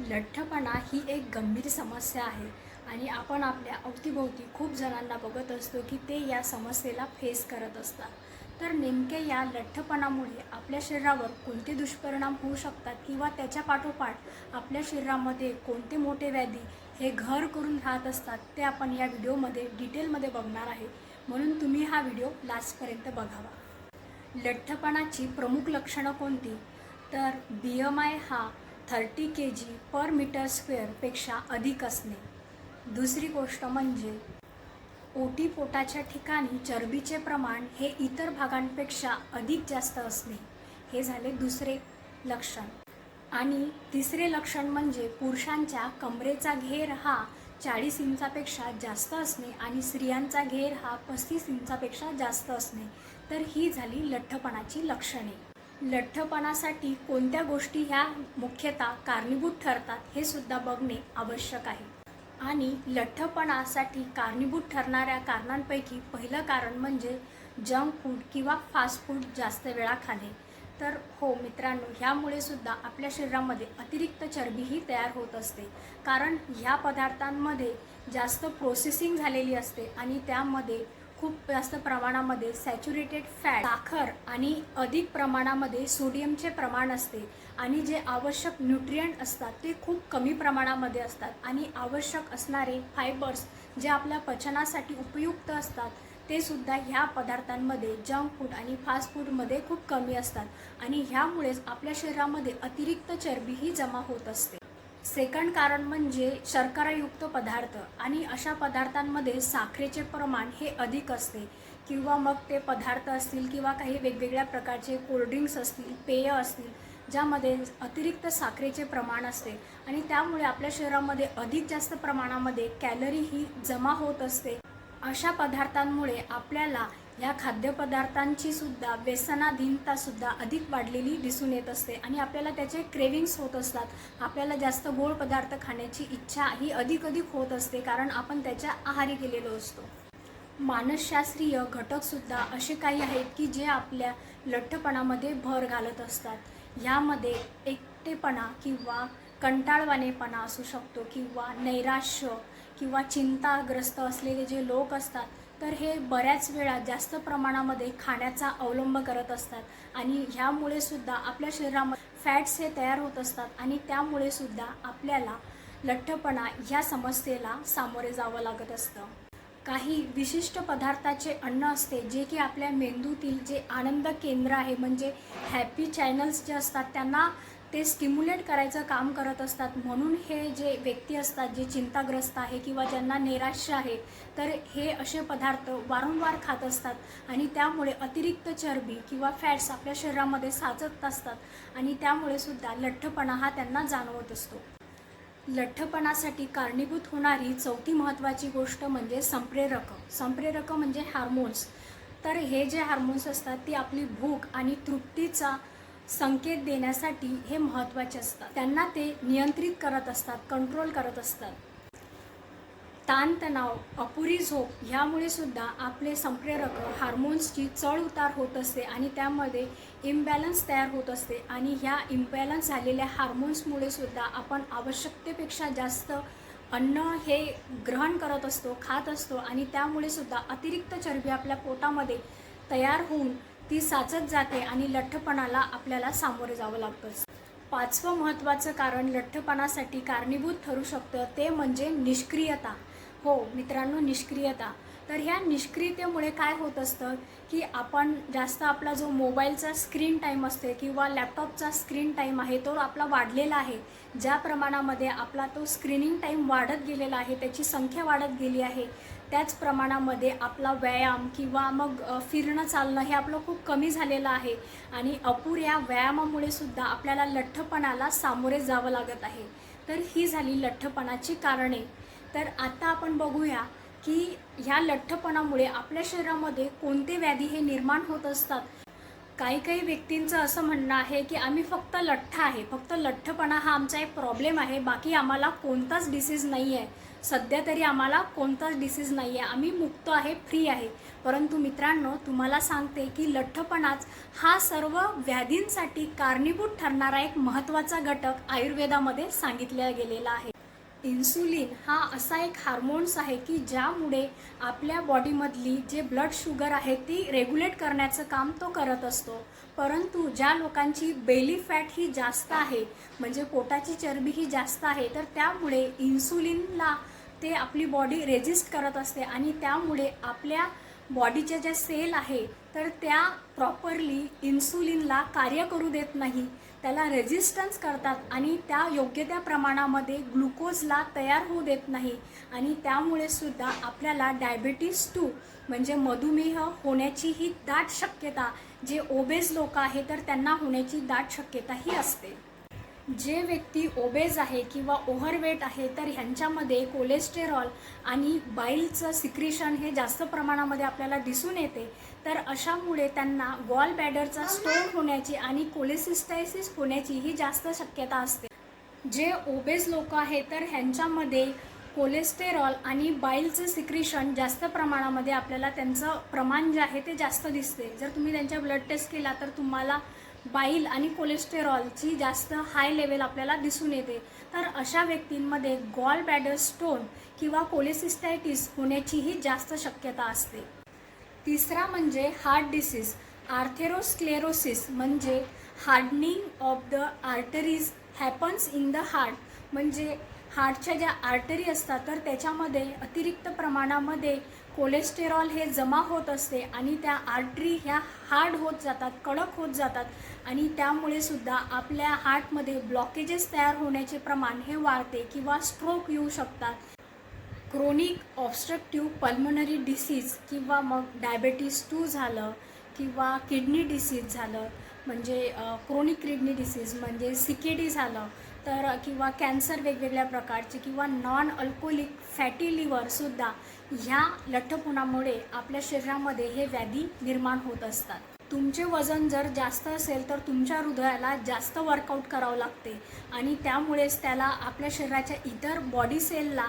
लठ्ठपणा ही एक गंभीर समस्या आहे आणि आपण आपल्या अवतीभोवती खूप जणांना बघत असतो की ते या समस्येला फेस करत असतात. तर नेमके या लठ्ठपणामुळे आपल्या शरीरावर कोणते दुष्परिणाम होऊ शकतात किंवा त्याच्या पाठोपाठ आपल्या शरीरामध्ये कोणते मोठे व्याधी हे घर करून राहत असतात ते आपण या व्हिडिओमध्ये डिटेलमध्ये बघणार आहे. म्हणून तुम्ही हा व्हिडिओ लास्टपर्यंत बघावा. लठ्ठपणाची प्रमुख लक्षणं कोणती? तर बी एम आय हा thirty K G per metre स्क्वेअरपेक्षा अधिक असणे. दुसरी गोष्ट म्हणजे ओटी पोटाच्या ठिकाणी चरबीचे प्रमाण हे इतर भागांपेक्षा अधिक जास्त असणे. हे झाले दुसरे लक्षण. आणि तिसरे लक्षण म्हणजे पुरुषांच्या कमरेचा घेर हा चाळीस इंचापेक्षा जास्त असणे आणि स्त्रियांचा घेर हा पस्तीस इंचापेक्षा जास्त असणे. तर ही झाली लठ्ठपणाची लक्षणे. लठ्ठपणासाठी कोणत्या गोष्टी ह्या मुख्यतः कारणीभूत ठरतात हे सुद्धा बघणे आवश्यक आहे. आणि लठ्ठपणासाठी कारणीभूत ठरणाऱ्या कारणांपैकी पहिलं कारण म्हणजे जंक फूड किंवा फास्ट फूड जास्त वेळा खाणे. तर हो मित्रांनो ह्यामुळे सुद्धा आपल्या शरीरामध्ये अतिरिक्त चरबीही तयार होत असते. कारण ह्या पदार्थांमध्ये जास्त प्रोसेसिंग झालेली असते आणि त्यामध्ये खूप जास्त प्रमाणामध्ये सॅच्युरेटेड फॅट साखर आणि अधिक प्रमाणामध्ये सोडियमचे प्रमाण असते. आणि जे आवश्यक न्यूट्रियंट असतात ते खूप कमी प्रमाणामध्ये असतात. आणि आवश्यक असणारे फायबर्स जे आपल्या पचनासाठी उपयुक्त असतात ते सुद्धा ह्या पदार्थांमध्ये जंक फूड आणि फास्ट फूडमध्ये खूप कमी असतात. आणि ह्यामुळेच आपल्या शरीरामध्ये अतिरिक्त चरबीही जमा होत असते. सेकंड कारण म्हणजे शर्करायुक्त पदार्थ आणि अशा पदार्थांमध्ये साखरेचे प्रमाण हे अधिक असते किंवा मग ते पदार्थ असतील किंवा काही वेगवेगळ्या प्रकारचे कोल्ड्रिंक्स असतील पेय असतील ज्यामध्ये अतिरिक्त साखरेचे प्रमाण असते आणि त्यामुळे आपल्या शरीरामध्ये अधिक जास्त प्रमाणामध्ये कॅलरी ही जमा होत असते. अशा पदार्थांमुळे आपल्याला ह्या खाद्यपदार्थांची सुद्धा व्यसनाधीनता सुद्धा अधिक वाढलेली दिसून येत असते आणि आपल्याला त्याचे क्रेविंग्स होत असतात. आपल्याला जास्त गोड पदार्थ खाण्याची इच्छा ही अधिक अधिक होत असते कारण आपण त्याच्या आहारी गेलेलो असतो. मानसशास्त्रीय घटकसुद्धा असे काही आहेत की जे आपल्या लठ्ठपणामध्ये भर घालत असतात. ह्यामध्ये एकटेपणा किंवा कंटाळवानेपणा असू शकतो किंवा नैराश्य किंवा चिंताग्रस्त असलेले जे लोक असतात तर हे बऱ्याच वेळा जास्त प्रमाणामध्ये खाण्याचा अवलंब करत असतात. आणि ह्यामुळे सुद्धा आपल्या शरीरामध्ये फॅट्स हे तयार होत असतात आणि त्यामुळे सुद्धा आपल्याला लठ्ठपणा ह्या समस्येला सामोरे जावं लागत असतं. काही विशिष्ट पदार्थाचे अन्न असते जे की आपल्या मेंदूतील जे आनंद केंद्र आहे म्हणजे हॅपी चॅनल्स जे असतात त्यांना ते स्टिम्युलेट करायचं काम करत असतात. म्हणून हे जे व्यक्ती असतात जे चिंताग्रस्त आहे किंवा ज्यांना नैराश्य आहे तर हे असे पदार्थ वारंवार खात असतात आणि त्यामुळे अतिरिक्त चरबी किंवा फॅट्स आपल्या शरीरामध्ये साचत असतात आणि त्यामुळे सुद्धा लठ्ठपणा हा त्यांना जाणवत असतो. लठ्ठपणासाठी कारणीभूत होणारी चौथी महत्त्वाची गोष्ट म्हणजे संप्रेरक. संप्रेरक म्हणजे हार्मोन्स तर हे जे हार्मोन्स असतात ती आपली भूक आणि तृप्तीचा संकेत देण्यासाठी हे महत्त्वाचे असतात. त्यांना ते नियंत्रित करत असतात कंट्रोल करत असतात. ताणतणाव अपुरी झोप ह्यामुळे सुद्धा आपले संप्रेरक हार्मोन्सची चढ उतार होत असते आणि त्यामध्ये इम्बॅलन्स तयार होत असते आणि ह्या इम्बॅलन्स झालेल्या हार्मोन्समुळे सुद्धा आपण आवश्यकतेपेक्षा जास्त अन्न हे ग्रहण करत असतो खात असतो आणि त्यामुळे सुद्धा अतिरिक्त चरबी आपल्या पोटामध्ये तयार होऊन ती साचत जाते आणि लठ्ठपणाला आपल्याला सामोरे जावं लागतं. पाचवं महत्त्वाचं कारण लठ्ठपणासाठी कारणीभूत ठरू शकतं ते म्हणजे निष्क्रियता. हो मित्रांनो निष्क्रियता. तर ह्या निष्क्रियतेमुळे काय होत असतं की आपण जास्त आपला जो मोबाईलचा स्क्रीन टाईम असते किंवा लॅपटॉपचा स्क्रीन टाईम आहे तो आपला वाढलेला आहे. ज्या प्रमाणामध्ये आपला तो स्क्रीनिंग टाईम वाढत गेलेला आहे त्याची संख्या वाढत गेली आहे त्याच प्रमाणामध्ये आपला व्यायाम किंवा मग फिरणं चालणं हे आपलं खूप कमी झालेलं आहे आणि अपुऱ्या व्यायामामुळे सुद्धा आपल्याला लठ्ठपणाला सामोरे जावं लागत आहे. तर ही झाली लठ्ठपणाची कारणे. तर आता आपण बघूया की ह्या लठ्ठपणामुळे आपल्या शरीरामध्ये कोणते व्याधी हे निर्माण होत असतात? काही काही व्यक्तींचं असं म्हणणं आहे की आम्ही फक्त लठ्ठ आहे. फक्त लठ्ठपणा हा आमचा एक प्रॉब्लेम आहे. बाकी आम्हाला कोणताच डिसीज नाही आहे सध्या तरी आम्हाला कोणताच डिसीज नाही आहे आम्ही मुक्त आहे फ्री आहे. परंतु मित्रांनो तुम्हाला सांगते की लठ्ठपणाच हा सर्व व्याधींसाठी कारणीभूत ठरणारा एक महत्त्वाचा घटक आयुर्वेदामध्ये सांगितला गेलेला आहे. इन्सुलिन हा असा एक हार्मोन्स आहे की ज्यामुळे आपल्या बॉडीमधली जे ब्लड शुगर आहे ती रेग्युलेट करण्याचं काम तो करत असतो. परंतु ज्या लोकांची बेली फॅट ही जास्त आहे म्हणजे पोटाची चरबी ही जास्त आहे तर त्यामुळे इन्सुलिनला ते आपली बॉडी रेजिस्ट करत असते आणि त्यामुळे आपल्या बॉडीच्या ज्या सेल आहे तर त्या प्रॉपरली इन्सुलिनला कार्य करू देत नाही. त्याला रेजिस्टन्स करतात आणि त्या योग्य त्या प्रमाणामध्ये ग्लुकोजला तयार होऊ देत नाही. आणि त्यामुळे सुद्धा आपल्याला डायबिटीस टू म्हणजे मधुमेह होण्याची ही दाट शक्यता जे ओबेज लोक आहे तर त्यांना होण्याची दाट शक्यता ही असते. जे व्यक्ती ओबेज आहे किंवा ओव्हरवेट आहे तर ह्यांच्यामध्ये कोलेस्टेरॉल आणि बाईलचं सिक्रिशन हे जास्त प्रमाणामध्ये आपल्याला दिसून येते. तर अशामुळे त्यांना वॉल बॅडरचा स्टोन होण्याची आणि कोलेसिस्टायसिस होण्याची ही जास्त शक्यता असते. जे ओबेज लोक आहेत तर ह्यांच्यामध्ये कोलेस्टेरॉल आणि बाईलचं सिक्रिशन जास्त प्रमाणामध्ये आपल्याला त्यांचं प्रमाण जे आहे ते जास्त दिसते. जर तुम्ही त्यांच्या ब्लड टेस्ट केला तर तुम्हाला बाईल आणि कोलेस्टेरॉलची जास्त हाय लेवल आपल्याला दिसून येते. तर अशा व्यक्तींमध्ये गॉल बॅडर स्टोन किंवा कोलेसिस्टायटिस होण्याचीही जास्त शक्यता असते. तिसरा म्हणजे हार्ट डिसीज आर्थेरोस्क्लेरोसिस म्हणजे hardening of the arteries happens in the heart म्हणजे हार्टच्या ज्या आर्टरी असतात तर त्याच्यामध्ये अतिरिक्त प्रमाणामध्ये कोलेस्टेरॉल हे जमा होत असते आणि त्या आर्टरी ह्या हार्ड होत जातात कडक होत जातात. आणि त्यामुळे सुद्धा आपल्या हार्टमध्ये ब्लॉकेजेस तयार होण्याचे प्रमाण हे वाढते किंवा स्ट्रोक येऊ शकतात. क्रोनिक ऑब्स्ट्रक्टिव्ह पल्मनरी डिसीज किंवा मग डायबेटीस टू झालं किंवा किडनी डिसीज झालं म्हणजे क्रोनिक किडनी डिसीज म्हणजे सी के डी झालं तर किंवा कॅन्सर वेगवेगळ्या प्रकारचे किंवा नॉन अल्कोहोलिक फॅटी लिव्हरसुद्धा ह्या लठ्ठपणामुळे आपल्या शरीरामध्ये हे व्याधी निर्माण होत असतात. तुमचे वजन जर जास्त असेल तर तुमच्या हृदयाला जास्त वर्कआउट करावं लागते आणि त्यामुळेच त्याला आपल्या शरीराच्या इतर बॉडी सेलला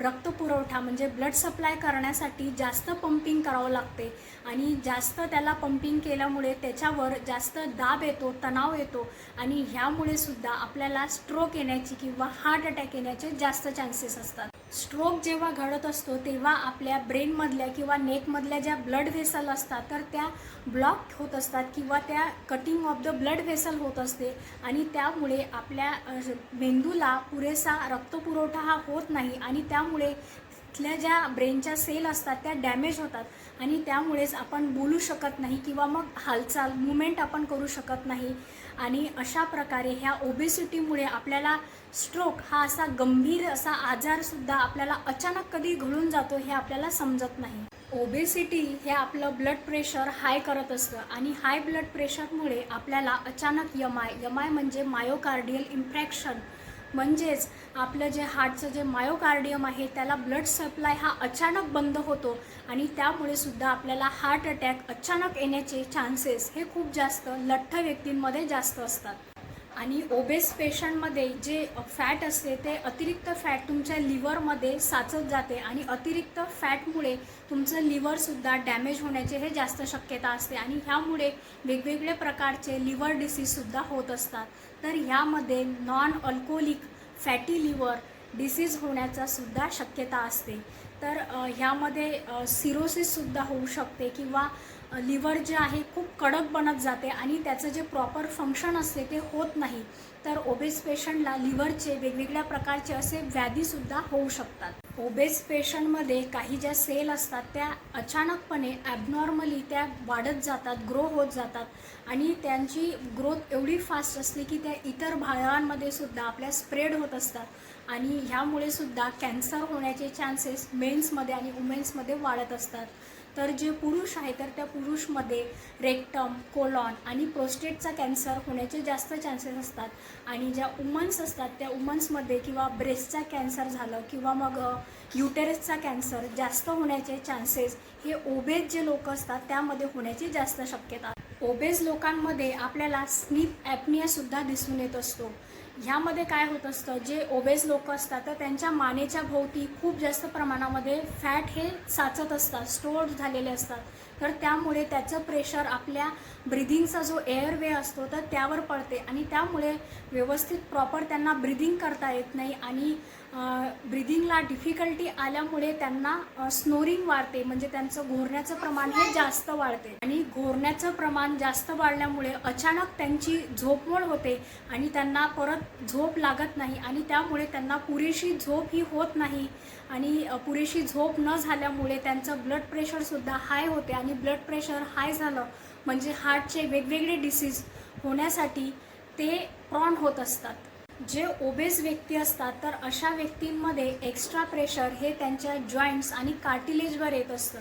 रक्तपुरवठा म्हणजे ब्लड सप्लाय करण्यासाठी जास्त पंपिंग करावं लागते. आणि जास्त त्याला पंपिंग केल्यामुळे त्याच्यावर जास्त दाब येतो तणाव येतो. आणि ह्यामुळे सुद्धा आपल्याला स्ट्रोक येण्याची किंवा हार्ट अटॅक येण्याचे जास्त चान्सेस असतात. स्ट्रोक जेव्हा घडत असतो तेव्हा आपल्या ब्रेनमधल्या किंवा नेकमधल्या ज्या ब्लड व्हेसल असतात तर त्या ब्लॉक होत असतात किंवा त्या cutting off the blood vessel होत असते. आणि त्यामुळे आपल्या मेंदूला पुरेसा रक्तपुरवठा हा होत नाही आणि त्यामुळे तिथल्या ज्या ब्रेनच्या सेल असतात त्या डॅमेज होतात. आणि त्यामुळेच आपण बोलू शकत नाही किंवा मग हालचाल मुवमेंट आपण करू शकत नाही. आणि अशा प्रकारे ह्या ओबेसिटीमुळे आपल्याला स्ट्रोक हा असा गंभीर असा आजारसुद्धा आपल्याला अचानक कधी घडून जातो हे आपल्याला समजत नाही. ओबेसिटी हे आपलं ब्लड प्रेशर हाय करत असतं आणि हाय ब्लड प्रेशरमुळे आपल्याला अचानक यम आय यम आय म्हणजे मायोकार्डियल इम्प्रॅक्शन म्हणजेच आपलं जे हार्टचं जे मायोकार्डियम आहे त्याला ब्लड सप्लाय हा अचानक बंद होतो आणि त्यामुळे सुद्धा आपल्याला हार्ट अटॅक अचानक येण्याचे चान्सेस हे खूप जास्त लठ्ठ व्यक्तींमध्ये जास्त असतात. आणि ओबेस पेशंटमध्ये जे फॅट असते ते अतिरिक्त फॅट तुमच्या लिव्हरमध्ये साचत जाते आणि अतिरिक्त फॅटमुळे तुमचं लिव्हरसुद्धा डॅमेज होण्याचे हे जास्त शक्यता असते आणि ह्यामुळे वेगवेगळे प्रकारचे लिव्हर डिसीजसुद्धा होत असतात. तर ह्यामध्ये non alcoholic fatty liver disease होण्याचा सुद्धा शक्यता असते. तर ह्यामध्ये सिरोसिससुद्धा होऊ शकते किंवा लिव्हर जे आहे खूप कडक बनत जाते आणि त्याचं जे प्रॉपर फंक्शन असते ते होत नाही. तर ओबेस पेशंटला लिव्हरचे वेगवेगळ्या प्रकारचे असे व्याधीसुद्धा होऊ शकतात. ओबेस पेशंटमध्ये काही ज्या सेल असतात त्या अचानकपणे ॲबनॉर्मली त्या वाढत जातात ग्रो होत जातात आणि त्यांची ग्रोथ एवढी फास्ट असते की त्या इतर भागांमध्ये सुद्धा आपल्या स्प्रेड होत असतात आणि ह्यामुळे सुद्धा कॅन्सर होण्याचे चान्सेस मेन्समध्ये आणि वुमेन्समध्ये वाढत असतात. तर जे पुरुष आहे तर त्या पुरुषमध्ये रेक्टम कोलॉन आणि प्रोस्टेटचा कॅन्सर होण्याचे जास्त चान्सेस असतात. आणि ज्या वुमन्स असतात त्या वुमन्समध्ये किंवा ब्रेस्टचा कॅन्सर झालं किंवा मग युटेरसचा कॅन्सर जास्त होण्याचे चान्सेस हे ओबेज जे लोक असतात त्यामध्ये होण्याची जास्त शक्यता. ओबेज लोकांमध्ये आपल्याला स्निप ॲपनियासुद्धा दिसून येत असतो. ह्यामध्ये काय होत असतं? जे ओबेज लोक असतात तर त्यांच्या मानेच्या भोवती खूप जास्त प्रमाणामध्ये फॅट हे साचत असतात स्टोअर झालेले असतात. तर त्यामुळे त्याचं प्रेशर आपल्या ब्रिदिंगचा जो एअरवे असतो तर त्यावर पडते. आणि त्यामुळे व्यवस्थित प्रॉपर त्यांना ब्रिदिंग करता येत नाही. आणि ब्रिदिंगला डिफिकल्टी आल्यामुळे त्यांना स्नोरिंग वाढते. म्हणजे त्यांचं घोरण्याचं प्रमाण हे जास्त वाढते. आणि घोरण्याचं प्रमाण जास्त वाढल्यामुळे अचानक त्यांची झोपमोड होते आणि त्यांना परत झोप लागत नाही आणि त्यामुळे त्यांना पुरेशी झोप ही होत नाही. आणि पुरेशी झोप न झाल्यामुळे त्यांचं ब्लड प्रेशरसुद्धा हाय होते आणि ब्लड प्रेशर हाय झालं. म्हणजे हार्टचे वेगवेगळे डिसीज होण्यासाठी ते प्रॉन होत असतात. जे ओबेस व्यक्ती असतात तर अशा व्यक्तींमध्ये एक्स्ट्रा प्रेशर हे त्यांच्या जॉईंट्स आणि कार्टिलेजवर येत असतं.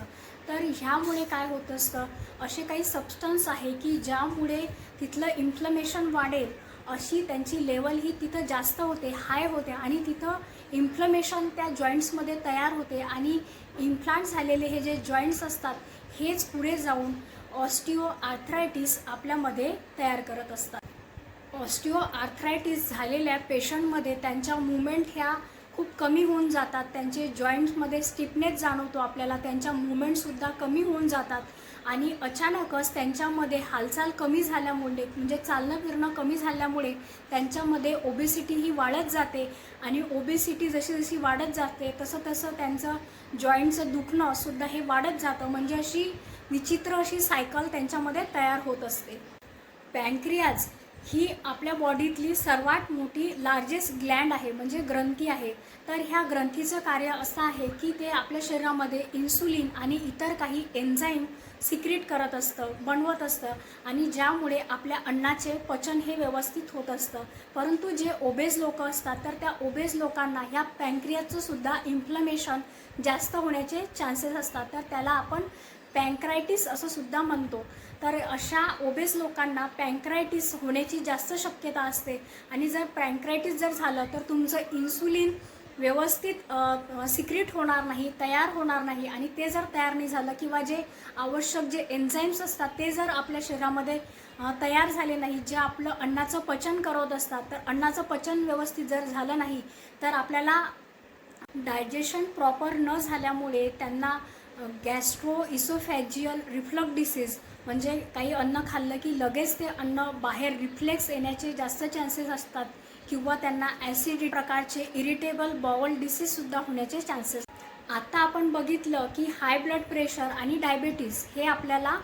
तर ह्यामुळे काय होत असतं? असे काही सबस्टन्स आहे की ज्यामुळे तिथलं इन्फ्लमेशन वाढेल अशी त्यांची लेवल ही तिथं जास्त होते हाय होते आणि तिथं इन्फ्लमेशन त्या जॉईंट्समध्ये तयार होते आणि इम्प्लांट झालेले हे जे जॉईंट्स असतात हेच पुढे जाऊन ऑस्टिओ आर्थरायटिस आपल्यामध्ये तयार करत असतात. ऑस्टिओ आर्थरायटिस झालेल्या पेशंटमध्ये त्यांच्या मुवमेंट ह्या खूप कमी होऊन जातात. त्यांचे जॉईंट्समध्ये स्टिफनेस जाणवतो आपल्याला. त्यांच्या मुवमेंटसुद्धा कमी होऊन जातात. आणि अचानकच त्यांच्यामध्ये हालचाल कमी झाल्यामुळे म्हणजे चालणं फिरणं कमी झाल्यामुळे त्यांच्यामध्ये ओबेसिटी ही वाढत जाते. आणि ओबेसिटी जशी जशी वाढत जाते तसं तसं त्यांचं जॉईंटचं दुखणं सुद्धा हे वाढत जातं. म्हणजे अशी विचित्र अशी सायकल त्यांच्यामध्ये तयार होत असते. पॅनक्रियाज ही आपल्या बॉडीतली सर्वात मोठी लार्जेस्ट ग्लँड आहे म्हणजे ग्रंथी आहे. तर ह्या ग्रंथीचं कार्य असं आहे की ते आपल्या शरीरामध्ये इन्सुलिन आणि इतर काही एन्झाईम सिक्रेट करत असतं बनवत असतं आणि ज्यामुळे आपल्या अन्नाचे पचन हे व्यवस्थित होत असतं. परंतु जे ओबेज लोक असतात तर त्या ओबेज लोकांना ह्या पॅन्क्रियाचंसुद्धा इन्फ्लमेशन जास्त होण्याचे चान्सेस असतात. तर त्याला आपण पँक्रायटिस असं सुद्धा म्हणतो. तर अशा ओबेस लोकांना पँक्रायटिस होण्याची जास्त शक्यता असते. आणि जर पँक्रायटिस जर झालं तर तुमचं इन्सुलिन व्यवस्थित सिक्रेट होणार नाही तयार होणार नाही. आणि ते जर तयार नाही झालं किंवा जे आवश्यक जे एन्झाईम्स असतात ते जर आपल्या शरीरामध्ये तयार झाले नाही जे आपलं अन्नाचं पचन करत असतात तर अन्नाचं पचन व्यवस्थित जर झालं नाही तर आपल्याला डायजेशन प्रॉपर न झाल्यामुळे त्यांना गॅस्ट्रो इसोफॅजियल रिफ्लक्स डिसीज म्हणजे काही अन्न खाल्लं की लगेच ते अन्न बाहेर रिफ्लेक्स येण्याचे जास्त चान्सेस असतात किंवा त्यांना ॲसिड प्रकारचे इरिटेबल बॉवल डिसीजसुद्धा होण्याचे चान्सेस. आता आपण बघितलं की हाय ब्लड प्रेशर आणि डायबेटीस हे आपल्याला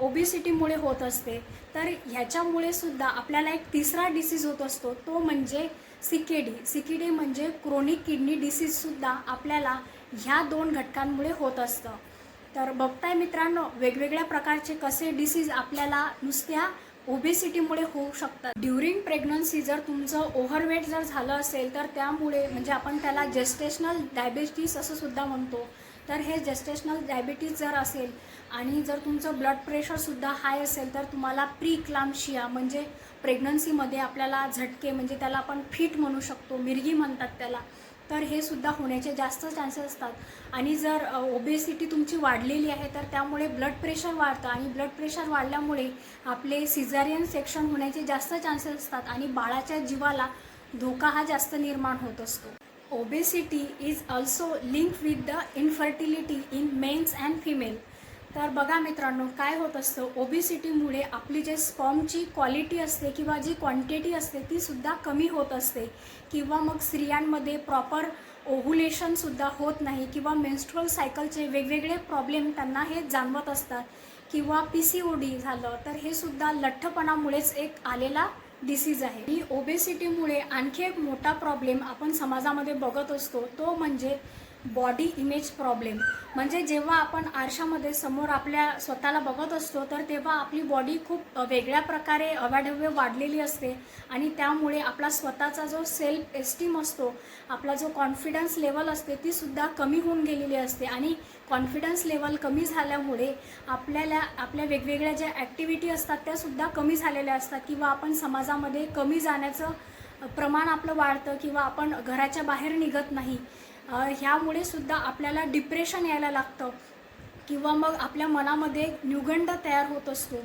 ओबेसिटीमुळे होत असते. तर ह्याच्यामुळे सुद्धा आपल्याला एक तिसरा डिसीज होत असतो तो म्हणजे सिकेडी. सिकेडी म्हणजे क्रोनिक किडनी डिसीजसुद्धा आपल्याला ह्या दोन घटकांमुळे होत असतं. तर बघताय मित्रांनो वेगवेगळ्या प्रकारचे कसे डिसीज आपल्याला नुसत्या ओबेसिटीमुळे होऊ शकतात. ड्युरिंग प्रेग्नन्सी जर तुमचं ओव्हरवेट जर झालं असेल तर त्यामुळे म्हणजे आपण त्याला जेस्टेशनल डायबिटीस असं सुद्धा म्हणतो. तर हे जेस्टेशनल डायबिटीज जर असेल आणि जर तुमचं ब्लड प्रेशरसुद्धा हाय असेल तर तुम्हाला प्री क्लाम्शिया म्हणजे प्रेग्नन्सीमध्ये आपल्याला झटके म्हणजे त्याला आपण फिट म्हणू शकतो मिरगी म्हणतात त्याला. तर हे सुद्धा होण्याचे जास्त चान्सेस असतात. आणि जर ओबेसिटी तुमची वाढलेली आहे तर त्यामुळे ब्लड प्रेशर वाढतं. आणि ब्लड प्रेशर वाढल्यामुळे आपले सिझारियन सेक्शन होण्याचे जास्त चान्सेस असतात. आणि बाळाच्या जीवाला धोका हा जास्त निर्माण होत असतो. Obesity is also link with the infertility in mens and female तर बघा मित्रांनो काय होत असतं? ओबिसिटीमुळे आपली जे स्पॉमची क्वालिटी असते किंवा जी क्वांटिटी असते ती सुद्धा कमी होत असते. किंवा मग स्त्रियांमध्ये प्रॉपर ओव्हुलेशनसुद्धा होत नाही किंवा मेन्स्ट्रुअल सायकलचे वेगवेगळे प्रॉब्लेम त्यांना हे जाणवत असतात. किंवा पी सी ओ डी झालं तर हे सुद्धा लठ्ठपणामुळेच एक आलेला डिसीज आहे. ही ओबेसिटीमुळे आणखी एक मोठा प्रॉब्लेम आपण समाजामध्ये बघत असतो तो म्हणजे बॉडी इमेज प्रॉब्लेम म्हणजे जेव्हा आपण आरशामध्ये समोर आपल्या स्वतःला बघत असतो तर तेव्हा आपली बॉडी खूप वेगळ्या प्रकारे अवाढव्य वाढलेली असते. आणि त्यामुळे आपला स्वतःचा जो सेल्फ एस्टीम असतो आपला जो कॉन्फिडन्स लेवल असते ती सुद्धा कमी होऊन गेलेली असते. आणि कॉन्फिडन्स लेवल कमी झाल्यामुळे आपल्याला आपल्या वेगवेगळ्या ज्या ॲक्टिव्हिटी असतात त्या सुद्धा कमी झालेल्या असतात. किंवा आपण समाजामध्ये कमी जाण्याचं प्रमाण आपलं वाढतं किंवा आपण घराच्या बाहेर निघत नाही. ह्यामुळे सुद्धा आपल्याला डिप्रेशन यायला लागतं. किंवा मग आपल्या मनामध्ये न्युगंड तयार होत असतो.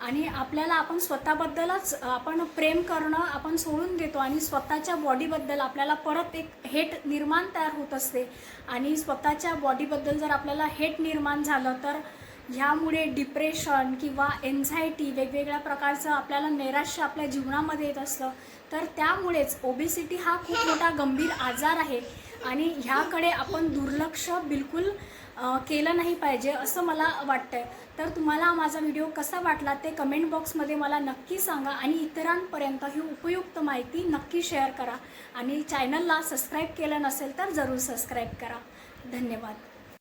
आणि आपल्याला आपण स्वतःबद्दलच आपण प्रेम करणं आपण सोडून देतो आणि स्वतःच्या बॉडीबद्दल आपल्याला परत एक हेट निर्माण तयार होत असते. आणि स्वतःच्या बॉडीबद्दल जर आपल्याला हेट निर्माण झालं तर ह्यामुळे डिप्रेशन किंवा एन्झायटी वेगवेगळ्या प्रकारचं आपल्याला नैराश्य आपल्या जीवनामध्ये येत असतं. तर त्यामुळेच ओबेसिटी हा खूप मोठा गंभीर आजार आहे. आणि ह्याकडे आपण दुर्लक्ष बिलकुल केलं नाही पाहिजे असं मला वाटतंय. तर तुम्हाला माझा व्हिडिओ कसा वाटला ते कमेंट बॉक्समध्ये मला नक्की सांगा आणि इतरांपर्यंत ही उपयुक्त माहिती नक्की शेअर करा. आणि चॅनलला सबस्क्राईब केलं नसेल तर जरूर सबस्क्राईब करा. धन्यवाद.